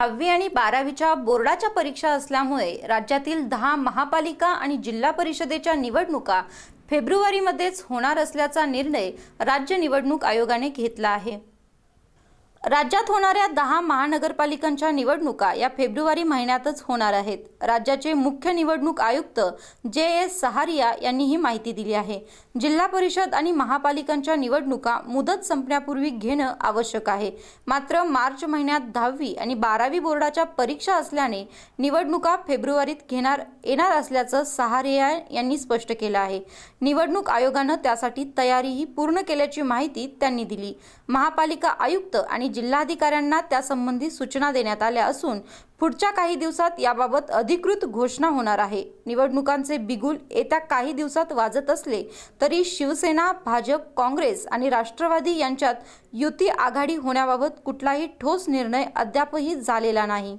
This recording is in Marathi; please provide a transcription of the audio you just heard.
दहावी आणि बारावीच्या बोर्डाच्या परीक्षा असल्यामुळे राज्यातील दहा महापालिका आणि जिल्हा परिषदेच्या निवडणुका फेब्रुवारीमध्येच होणार असल्याचा निर्णय राज्य निवडणूक आयोगाने घेतला आहे. राज्यात होणाऱ्या दहा महानगरपालिकांच्या निवडणुका या फेब्रुवारी महिन्यातच होणार आहेत. राज्याचे मुख्य निवडणूक आयुक्त जे एस सहारिया यांनी ही माहिती दिली आहे. जिल्हा परिषद आणि महापालिकांच्या निवडणुका मुदत संपण्यापूर्वी घेणं आवश्यक आहे. मात्र मार्च महिन्यात दहावी आणि बारावी बोर्डाच्या परीक्षा असल्याने निवडणुका फेब्रुवारीत घेणार येणार असल्याचं सहारिया यांनी स्पष्ट केलं आहे. निवडणूक आयोगानं त्यासाठी तयारीही पूर्ण केल्याची माहिती त्यांनी दिली. महापालिका आयुक्त आणि जिल्हाधिकाऱ्यांना त्यासंबंधी सूचना देण्यात आल्या असून पुढच्या काही दिवसात याबाबत अधिकृत घोषणा होणार आहे. निवडणुकांचे बिगुल येत्या काही दिवसात वाजत असले तरी शिवसेना भाजप काँग्रेस आणि राष्ट्रवादी यांच्यात युती आघाडी होण्याबाबत कुठलाही ठोस निर्णय अद्यापही झालेला नाही.